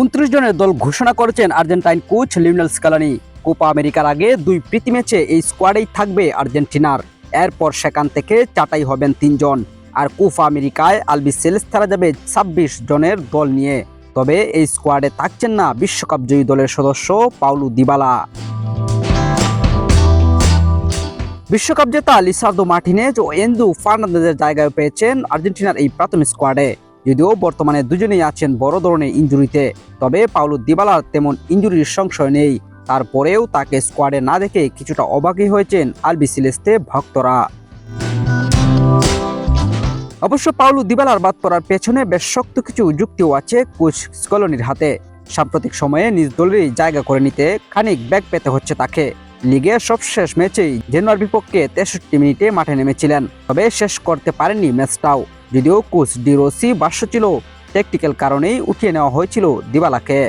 উনত্রিশ জনের দল ঘোষণা করেছেন Argentine coach Lionel Scaloni. Copa আমেরিকার আগে দুই প্রীতি ম্যাচে এই স্কোয়াডেই থাকবে আর্জেন্টিনার। এরপর সেখান থেকে চাটাই হবেন তিনজন। আর কোপা আমেরিকায় আলবি সেলেস খেলা যাবে ছাব্বিশ জনের দল নিয়ে। তবে এই স্কোয়াডে থাকছেন না বিশ্বকাপ জয়ী দলের সদস্য পাউলু দিবালা। বিশ্বকাপ জেতা লিসার্দো মার্টিনেজ ও এন্দু ফার্নান্দেজের জায়গায় পেয়েছেন আর্জেন্টিনার এই প্রাথমিক স্কোয়াডে। যদিও বর্তমানে দুজনেই আছেন বড় ধরনের ইঞ্জুরিতে, তবে পাউলু দিবালার তেমন ইঞ্জুরির সংশয় নেই। তারপরেও তাকে স্কোয়াডে না দেখে কিছুটা অবাকই হয়েছেন আলবি সিলেস্তে ভক্তরা। অবশ্য পাউলু দিবালার বাদ পড়ার পেছনে বেশ শক্ত কিছু যুক্তিও আছে কোচ স্কলনির হাতে। সাম্প্রতিক সময়ে নিজ দলেরই জায়গা করে নিতে খানিক ব্যাগ পেতে হচ্ছে তাকে। লিগে সবশেষ ম্যাচেই জেনুয়ার বিপক্ষে তেষট্টি মিনিটে মাঠে নেমেছিলেন, তবে শেষ করতে পারেননি ম্যাচটাও। যদিও কোচ ডিরোসি বাস্য ছিল টেকটিক্যাল কারণেই উঠিয়ে নেওয়া হয়েছিল দিবালাকে।